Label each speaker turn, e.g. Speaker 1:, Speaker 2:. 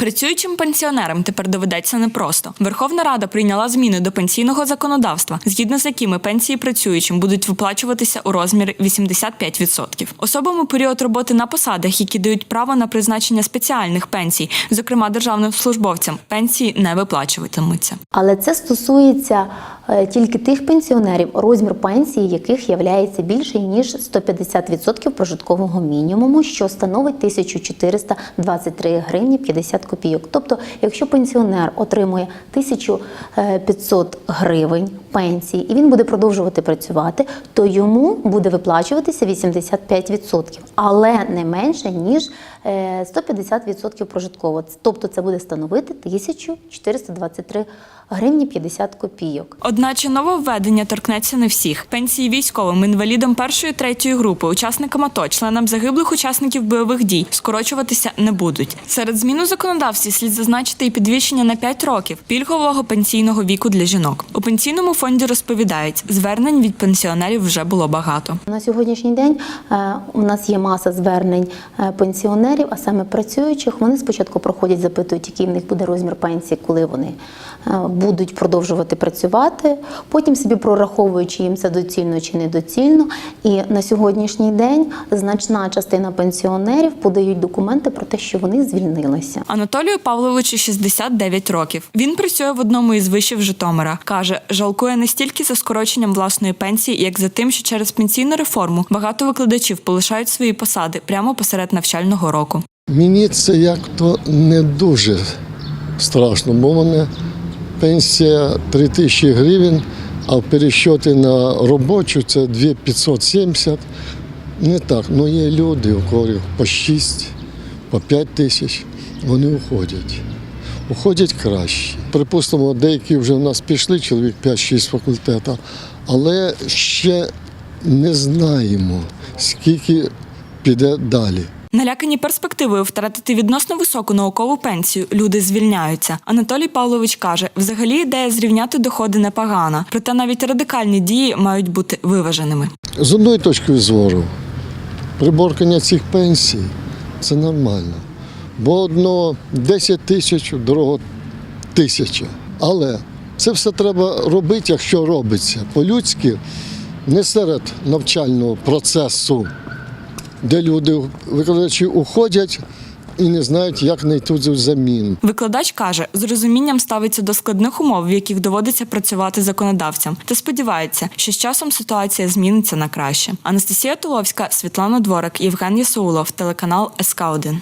Speaker 1: Працюючим пенсіонерам тепер доведеться непросто. Верховна Рада прийняла зміни до пенсійного законодавства, згідно з якими пенсії працюючим будуть виплачуватися у розмірі 85%. Особам у період роботи на посадах, які дають право на призначення спеціальних пенсій, зокрема державним службовцям, пенсії не виплачуватимуться.
Speaker 2: Але це стосується е, тільки тих пенсіонерів, розмір пенсії яких являється більший ніж 150% прожиткового мінімуму, що становить 1423 гривні 50 копійок. Тобто, якщо пенсіонер отримує 1500 гривень пенсії і він буде продовжувати працювати, то йому буде виплачуватися 85%, але не менше ніж е, 150% прожиткового. Тобто це буде становити 1423 гривні 50 копійок.
Speaker 1: Одначе нововведення торкнеться не всіх. Пенсії військовим, інвалідам першої третьої групи, учасникам АТО, членам загиблих учасників бойових дій скорочуватися не будуть. Серед змін у законодавстві слід зазначити і підвищення на 5 років пільгового пенсійного віку для жінок. У пенсійному фонді розповідають, звернень від пенсіонерів вже було багато.
Speaker 2: На сьогоднішній день е, у нас є маса звернень е, пенсіонерів, а саме працюючих. Вони спочатку проходять, запитують, який в них буде розмір пенсії, коли вони е, будуть продовжувати працювати. Потім собі прораховують, чи їм це доцільно чи недоцільно. І на сьогоднішній день значна частина пенсіонерів подають документи про те, що вони звільнилися.
Speaker 1: Анатолію Павловичу 69 років. Він працює в одному із вишів Житомира. каже, жалкує не стільки за скороченням власної пенсії, як за тим, що через пенсійну реформу багато викладачів полишають свої посади прямо посеред навчального року.
Speaker 3: Мені це як то не дуже страшно, бо мене пенсія 3 тисячі гривень, а в пересчеті на робочу це 2570. Не так. Ну є люди, у кого по 6, по 5 тисяч, вони уходять. Уходять краще. Припустимо, деякі вже в нас пішли, чоловік 5-6 факультетів, але ще не знаємо, скільки піде далі.
Speaker 1: Налякані перспективою втратити відносно високу наукову пенсію, люди звільняються. Анатолій Павлович каже, взагалі ідея зрівняти доходи непогана, проте навіть радикальні дії мають бути виваженими.
Speaker 3: З одної точки зору, приборкання цих пенсій це нормально. Бо одно 10 тисяч, дорого тисяча. Але це все треба робити, якщо робиться по-людськи, не серед навчального процесу, де люди, викладачі уходять і не знають, як знайти замін.
Speaker 1: Викладач каже, з розумінням ставиться до складних умов, в яких доводиться працювати законодавцям, та сподівається, що з часом ситуація зміниться на краще. Анастасія Туловська, Світлана Дворик, Євген Ясаулов, телеканал СК 1